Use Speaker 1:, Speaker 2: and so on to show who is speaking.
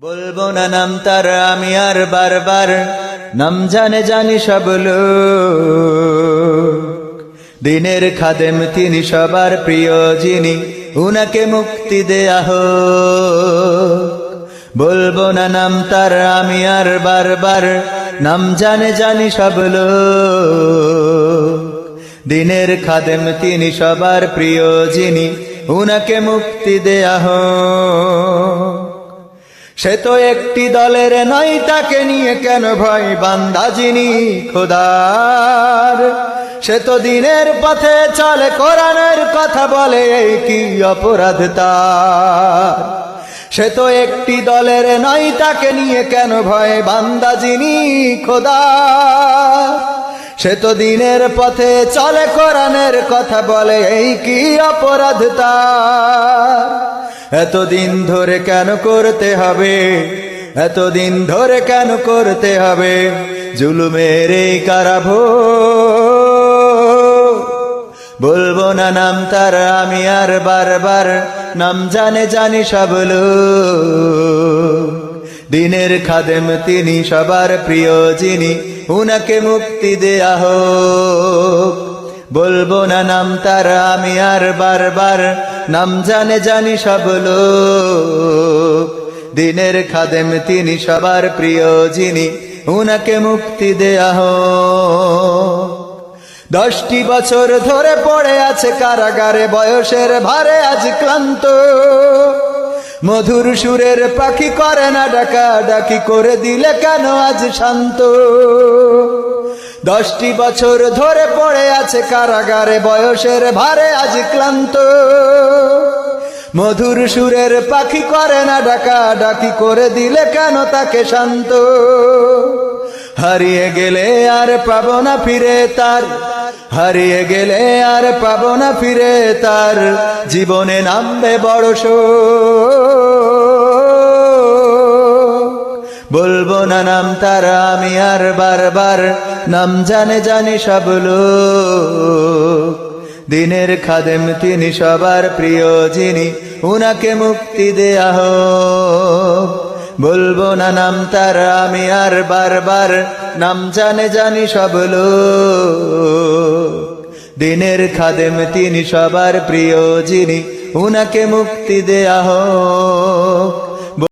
Speaker 1: বলব না নাম তার, আমি আর বারবার। নাম জানে জানি সব দিনের খাদেম তিনি সবার প্রিয় যিনি, উনাকে মুক্তি দেয়া হোক। বলব না নাম তার, আমি আর বারবার। নাম জানে জানি সব দিনের খাদেম তিনি সবার প্রিয় যিনি, উনাকে মুক্তি দেয়া হোক। সে তো একটি দলের নয়, তাকে নিয়ে কেন ভয় বান্দা যিনি খোদার? সে তো দিনের পথে চলে, কোরআনের কথা বলে, এই কি অপরাধ তার? সে তো একটি দলের নয়, তাকে নিয়ে কেন ভয় বান্দা যিনি খোদা সে তো দিনের পথে চলে, কোরআনের কথা বলে, এই কি অপরাধ তার? এতদিন ধরে কেন করতে হবে? এতদিন ধরে কেন করতে হবে? জুলুমের এই কারাভ বলব না নাম তার, আমি আর বারবার নাম জানে জানি সব। দিনের খাদেম তিনি সবার প্রিয়, যিনি উনাকে মুক্তি দেয়া হোক। বলব না নাম তার, আমি আর বারবার নাম জানে জানি সব লোক। দিনের খাদেম তিনি সবার প্রিয়, যিনি উনাকে মুক্তি দেয়া হোক। দশটি বছর ধরে পড়ে আছে কারাগারে, বয়সের ভারে আজ ক্লান্ত। মধুর সুরের পাখি করে না ডাকা ডাকি করে দিলে কেন আজ শান্ত? দশটি বছর ধরে পড়ে আছে কারাগারে, বয়সের ভারে আজ ক্লান্ত। মধুর সুরের পাখি করে না ডাকা ডাকি করে দিলে কেন তাকে শান্ত? হারিয়ে গেলে আর পাবো না ফিরে তার। হারিয়ে গেলে আর পাবো না ফিরে তার। জীবনে নামবে বড়। বলব না নাম তার, আমি আর বারবার নাম জানে জানি সব লোক। দিনের খাদেম তিনি সবার প্রিয়, যিনি উনাকে মুক্তি দেয়া হোক। বলব না নাম তার, আমি আর বারবার নাম জানে জানি সব লোক। দিনের খাদেম তিনি সবার প্রিয়, যিনি উনাকে মুক্তি দেয়া হোক।